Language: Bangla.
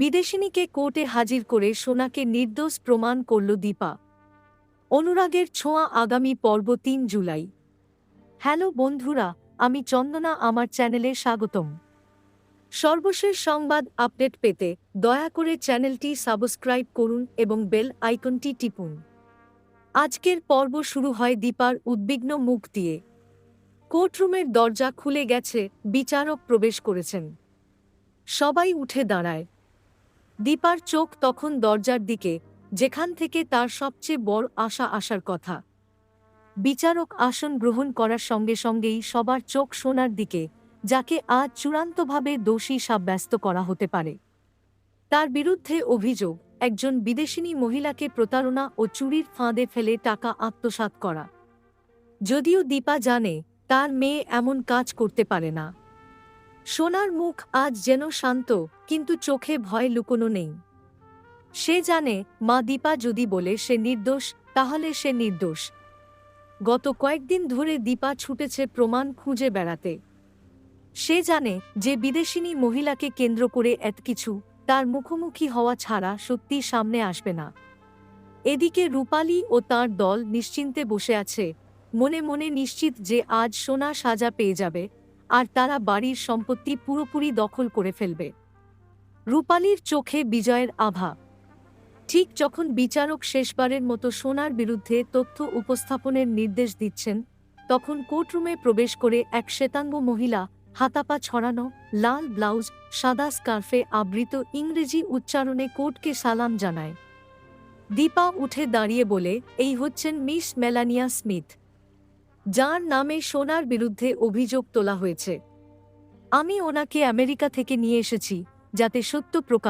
বিদেশিনীকে কোর্টে হাজির করে সোনাকে নির্দোষ প্রমাণ করল দীপা। অনুরাগের ছোঁয়া আগামী পর্ব তিন জুলাই। হ্যালো বন্ধুরা, আমি চন্দনা, আমার চ্যানেলে স্বাগতম। সর্বশেষ সংবাদ আপডেট পেতে দয়া করে চ্যানেলটি সাবস্ক্রাইব করুন এবং বেল আইকনটি টিপুন। আজকের পর্ব শুরু হয় দীপার উদ্বিগ্ন মুখ দিয়ে। কোর্টরুমের দরজা খুলে গেছে, বিচারক প্রবেশ করেছেন। সবাই উঠে দাঁড়ায়। দীপার চোখ তখন দরজার দিকে, যেখান থেকে তার সবচেয়ে বড় আশা আসার কথা। বিচারক আসন গ্রহণ করার সঙ্গে সঙ্গেই সবার চোখ সোনার দিকে, যাকে আজ চূড়ান্তভাবে দোষী সাব্যস্ত করা হতে পারে। তার বিরুদ্ধে অভিযোগ, একজন বিদেশিনী মহিলাকে প্রতারণা ও চুরির ফাঁদে ফেলে টাকা আত্মসাৎ করা। যদিও দীপা জানে, তার মেয়ে এমন কাজ করতে পারে না। সোনার মুখ আজ যেন শান্ত, কিন্তু চোখে ভয় লুকোনো নেই। সে জানে, মা দীপা যদি বলে সে নির্দোষ, তাহলে সে নির্দোষ। গত কয়েকদিন ধরে দীপা ছুটেছে প্রমাণ খুঁজে বেড়াতে। সে জানে, যে বিদেশিনী মহিলাকে কেন্দ্র করে এত কিছু, তার মুখোমুখি হওয়া ছাড়া সত্যি সামনে আসবে না। এদিকে রূপালী ও তার দল নিশ্চিন্তে বসে আছে। মনে মনে নিশ্চিত যে আজ সোনা সাজা পেয়ে যাবে আর তারা বাড়ির সম্পত্তি পুরোপুরি দখল করে ফেলবে। রূপালীর চোখে বিজয়ের আভা। ঠিক যখন বিচারক শেষবারের মতো সোনার বিরুদ্ধে তথ্য উপস্থাপনের নির্দেশ দিচ্ছেন, তখন কোর্টরুমে প্রবেশ করে এক শ্বেতাঙ্গ মহিলা, হাতাপা ছড়ানো, লাল ব্লাউজ, সাদা স্কার্ফে আবৃত ইংরেজি উচ্চারণে কোর্টকে সালাম জানায়। দীপা উঠে দাঁড়িয়ে বলে, এই হচ্ছেন মিস মেলানিয়া স্মিথ। যার নামে সোনার বিরুদ্ধে অভিযোগ তোলা হয়েছে। আমি ওনাকে আমেরিকা থেকে নিয়ে এসেছি, যাতে সত্য প্রকাশ